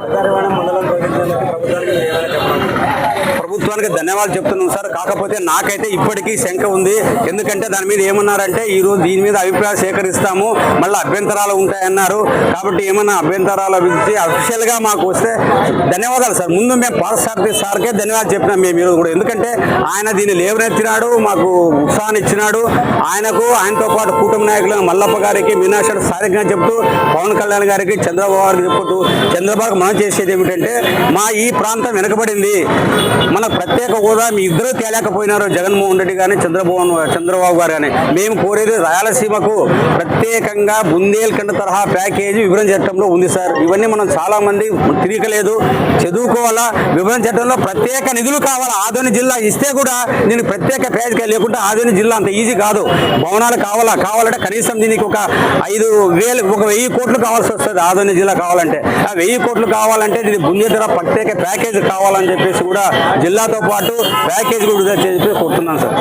మండలం ప్రభుత్వానికి ధన్యవాదాలు చెప్తున్నాం సార్. కాకపోతే నాకైతే ఇప్పటికీ శంక ఉంది. ఎందుకంటే దాని మీద ఏమన్నారంటే ఈ రోజు దీని మీద అభిప్రాయం సేకరిస్తాము మళ్ళీ అభ్యంతరాలు ఉంటాయన్నారు. కాబట్టి ఏమన్నా అభ్యంతరాలు గురించి అఫీషియల్గా మాకు వస్తే ధన్యవాదాలు సార్. ముందు మేము పార్సారథి సార్కే ధన్యవాదాలు చెప్పినాం మేము ఈరోజు కూడా. ఎందుకంటే ఆయన దీన్ని లేవనెత్తినాడు మాకు ఉత్సాహాన్ని ఇచ్చినాడు. ఆయనకు ఆయనతో పాటు కూటమి నాయకులు మల్లప్ప గారికి మీనాక్షి సారిగా చెప్తూ పవన్ కళ్యాణ్ గారికి చంద్రబాబు గారికి చెప్పుతూ చంద్రబాబు మనం చేసేది ఏమిటంటే మా ఈ ప్రాంతం వెనుకబడింది. మన ప్రత్యేక హోదా మీ ఇద్దరు తేలేకపోయినారు. జగన్మోహన్ రెడ్డి కానీ చంద్రబాబు చంద్రబాబు గారు కానీ మేము కోరేది రాయలసీమకు ప్రత్యేకంగా బుందేల్ఖండ్ తరహా ప్యాకేజీ వివరణ చట్టంలో ఉంది సార్. ఇవన్నీ మనం చాలా మంది తిరిగలేదు. చదువుకోవాలా? వివరణ చట్టంలో ప్రత్యేక నిధులు కావాలా? ఆదోని జిల్లా ఇస్తే కూడా దీనికి ప్రత్యేక ప్యాకేజీ లేకుంటే ఆదోని జిల్లా అంత ఈజీ కాదు. భవనాలు కావాలా? కావాలంటే కనీసం దీనికి ఒక ఐదు వేలు ఒక వెయ్యి కోట్లు కావాల్సి వస్తుంది ఆదోని జిల్లా కావాలంటే. ఆ వెయ్యి కోట్లు కావాలంటే దీనికి బుందేతర ప్రత్యేక ప్యాకేజీ కావాలని చెప్పేసి కూడా జిల్లా జిల్లాతో పాటు ప్యాకేజ్ కూడా చేసి కొడుతున్నాను సార్.